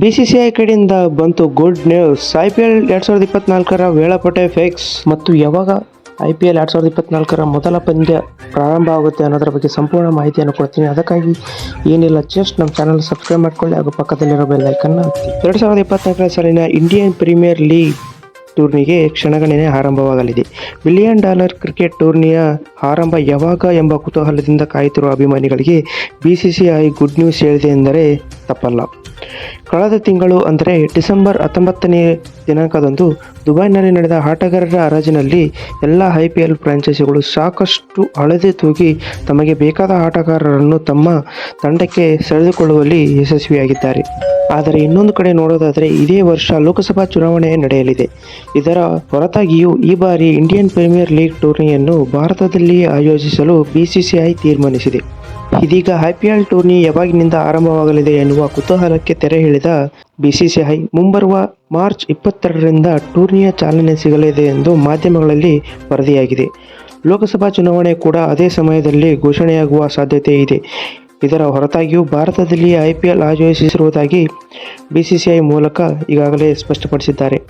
B C C I ಕಡೆಯಿಂದ ಬಂತು good news I P L ಎರಡ್ ಸಾವಿರದ ಇಪ್ಪತ್ನಾಲ್ಕರ ವೇಳಾಪಟ್ಟೆ ಫಿಕ್ಸ್ ಮತ್ತು ಯಾವಾಗ ಐ ಪಿ ಎಲ್ ಎರಡು ಸಾವಿರದ ಇಪ್ಪತ್ನಾಲ್ಕರ ಮೊದಲ ಪಂದ್ಯ ಪ್ರಾರಂಭ ಆಗುತ್ತೆ ಅನ್ನೋದರ ಬಗ್ಗೆ ಸಂಪೂರ್ಣ ಮಾಹಿತಿಯನ್ನು ಕೊಡ್ತೀನಿ. ಅದಕ್ಕಾಗಿ ಏನಿಲ್ಲ ಜಸ್ಟ್ ನಮ್ಮ ಚಾನಲ್ ಸಬ್ಸ್ಕ್ರೈಬ್ ಮಾಡ್ಕೊಳ್ಳಿ ಹಾಗೂ ಪಕ್ಕದಲ್ಲಿರೋ ಬೆಲ್ ಐಕನ್ನ ಎರಡು ಸಾವಿರದ ಇಪ್ಪತ್ನಾಲ್ಕನೇ ಸಾಲಿನ ಇಂಡಿಯನ್ ಪ್ರೀಮಿಯರ್ ಲೀಗ್ ಟೂರ್ನಿಗೆ ಕ್ಷಣಗಣನೆ ಆರಂಭವಾಗಲಿದೆ. ಬಿಲಿಯನ್ ಡಾಲರ್ ಕ್ರಿಕೆಟ್ ಟೂರ್ನಿಯ ಆರಂಭ ಯಾವಾಗ ಎಂಬ ಕುತೂಹಲದಿಂದ ಕಾಯುತ್ತಿರುವ ಅಭಿಮಾನಿಗಳಿಗೆ ಬಿಸಿಸಿಐ ಗುಡ್ ನ್ಯೂಸ್ ಹೇಳಿದೆ ಎಂದರೆ ತಪ್ಪಲ್ಲ. ಕಳೆದ ತಿಂಗಳು ಅಂದರೆ ಡಿಸೆಂಬರ್ ಹತ್ತೊಂಬತ್ತನೇ ದಿನಾಂಕದಂದು ದುಬೈನಲ್ಲಿ ನಡೆದ ಆಟಗಾರರ ಹರಾಜಿನಲ್ಲಿ ಎಲ್ಲ ಐ ಪಿ ಎಲ್ ಫ್ರಾಂಚೈಸಿಗಳು ಸಾಕಷ್ಟು ಅಳದೆ ತೂಗಿ ತಮಗೆ ಬೇಕಾದ ಆಟಗಾರರನ್ನು ತಮ್ಮ ತಂಡಕ್ಕೆ ಸೆಳೆದುಕೊಳ್ಳುವಲ್ಲಿ ಯಶಸ್ವಿಯಾಗಿದ್ದಾರೆ. ಆದರೆ ಇನ್ನೊಂದು ಕಡೆ ನೋಡೋದಾದರೆ ಇದೇ ವರ್ಷ ಲೋಕಸಭಾ ಚುನಾವಣೆ ನಡೆಯಲಿದೆ. ಇದರ ಹೊರತಾಗಿಯೂ ಈ ಬಾರಿ ಇಂಡಿಯನ್ ಪ್ರೀಮಿಯರ್ ಲೀಗ್ ಟೂರ್ನಿಯನ್ನು ಭಾರತದಲ್ಲಿಯೇ ಆಯೋಜಿಸಲು ಬಿಸಿಸಿಐ ತೀರ್ಮಾನಿಸಿದೆ. ಇದೀಗ ಐಪಿಎಲ್ ಟೂರ್ನಿ ಯಾವಾಗಿನಿಂದ ಆರಂಭವಾಗಲಿದೆ ಎನ್ನುವ ಕುತೂಹಲಕ್ಕೆ ತೆರೆ ಎಳೆದ ಬಿಸಿಸಿಐ ಮುಂಬರುವ ಮಾರ್ಚ್ ಇಪ್ಪತ್ತೆರಡರಿಂದ ಟೂರ್ನಿಯ ಚಾಲನೆ ಸಿಗಲಿದೆ ಎಂದು ಮಾಧ್ಯಮಗಳಲ್ಲಿ ವರದಿಯಾಗಿದೆ. ಲೋಕಸಭಾ ಚುನಾವಣೆ ಕೂಡ ಅದೇ ಸಮಯದಲ್ಲಿ ಘೋಷಣೆಯಾಗುವ ಸಾಧ್ಯತೆ ಇದೆ. ಇದರ ಹೊರತಾಗಿಯೂ ಭಾರತದಲ್ಲಿ ಐ ಪಿ ಎಲ್ ಆಯೋಜಿಸಿರುವುದಾಗಿ ಬಿಸಿಸಿಐ ಮೂಲಕ ಈಗಾಗಲೇ ಸ್ಪಷ್ಟಪಡಿಸಿದ್ದಾರೆ.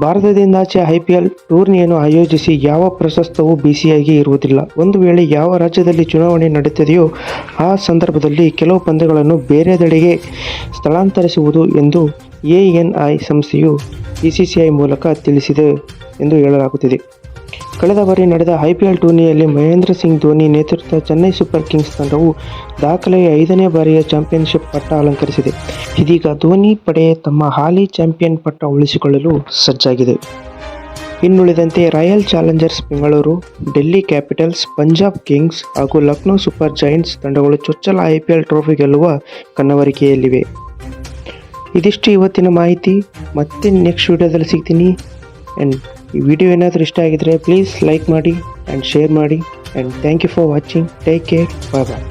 ಭಾರತದಿಂದಾಚೆ ಐ ಪಿ ಎಲ್ ಟೂರ್ನಿಯನ್ನು ಆಯೋಜಿಸಿ ಯಾವ ಪ್ರಶಸ್ತವೂ ಬಿಸಿಯಾಗಿ ಇರುವುದಿಲ್ಲ. ಒಂದು ವೇಳೆ ಯಾವ ರಾಜ್ಯದಲ್ಲಿ ಚುನಾವಣೆ ನಡೆಯುತ್ತದೆಯೋ ಆ ಸಂದರ್ಭದಲ್ಲಿ ಕೆಲವು ಪಂದ್ಯಗಳನ್ನು ಬೇರೆದೆಡೆಗೆ ಸ್ಥಳಾಂತರಿಸುವುದು ಎಂದು ಎಎನ್ಐ ಸಂಸ್ಥೆಯು ಬಿಸಿಸಿಐ ಮೂಲಕ ತಿಳಿಸಿದೆ ಎಂದು ಹೇಳಲಾಗುತ್ತಿದೆ. ಕಳೆದ ಬಾರಿ ನಡೆದ ಐಪಿಎಲ್ ಟೂರ್ನಿಯಲ್ಲಿ ಮಹೇಂದ್ರ ಸಿಂಗ್ ಧೋನಿ ನೇತೃತ್ವದ ಚೆನ್ನೈ ಸೂಪರ್ ಕಿಂಗ್ಸ್ ತಂಡವು ದಾಖಲೆಯ ಐದನೇ ಬಾರಿಯ ಚಾಂಪಿಯನ್ಶಿಪ್ ಪಟ್ಟ ಅಲಂಕರಿಸಿದೆ. ಇದೀಗ ಧೋನಿ ಪಡೆ ತಮ್ಮ ಹಾಲಿ ಚಾಂಪಿಯನ್ ಪಟ್ಟ ಉಳಿಸಿಕೊಳ್ಳಲು ಸಜ್ಜಾಗಿದೆ. ಇನ್ನುಳಿದಂತೆ Royal Challengers Bengaluru, Delhi Capitals, Punjab Kings ಹಾಗೂ ಲಕ್ನೋ ಸೂಪರ್ ಜೈಂಟ್ಸ್ ತಂಡಗಳು ಚೊಚ್ಚಲ ಐಪಿಎಲ್ ಟ್ರೋಫಿ ಗೆಲ್ಲುವ ಕನ್ನವರಿಕೆಯಲ್ಲಿವೆ ಇದಿಷ್ಟು ಇವತ್ತಿನ ಮಾಹಿತಿ. ಮತ್ತೆ ನೆಕ್ಸ್ಟ್ ವಿಡಿಯೋದಲ್ಲಿ ಸಿಗ್ತೀನಿ. ಆ್ಯಂಡ್ ಈ ವಿಡಿಯೋ ಏನಾದರೂ ಇಷ್ಟ ಆಗಿದ್ರೆ ಪ್ಲೀಸ್ ಲೈಕ್ ಮಾಡಿ ಆ್ಯಂಡ್ ಶೇರ್ ಮಾಡಿ and thank you for watching take care bye bye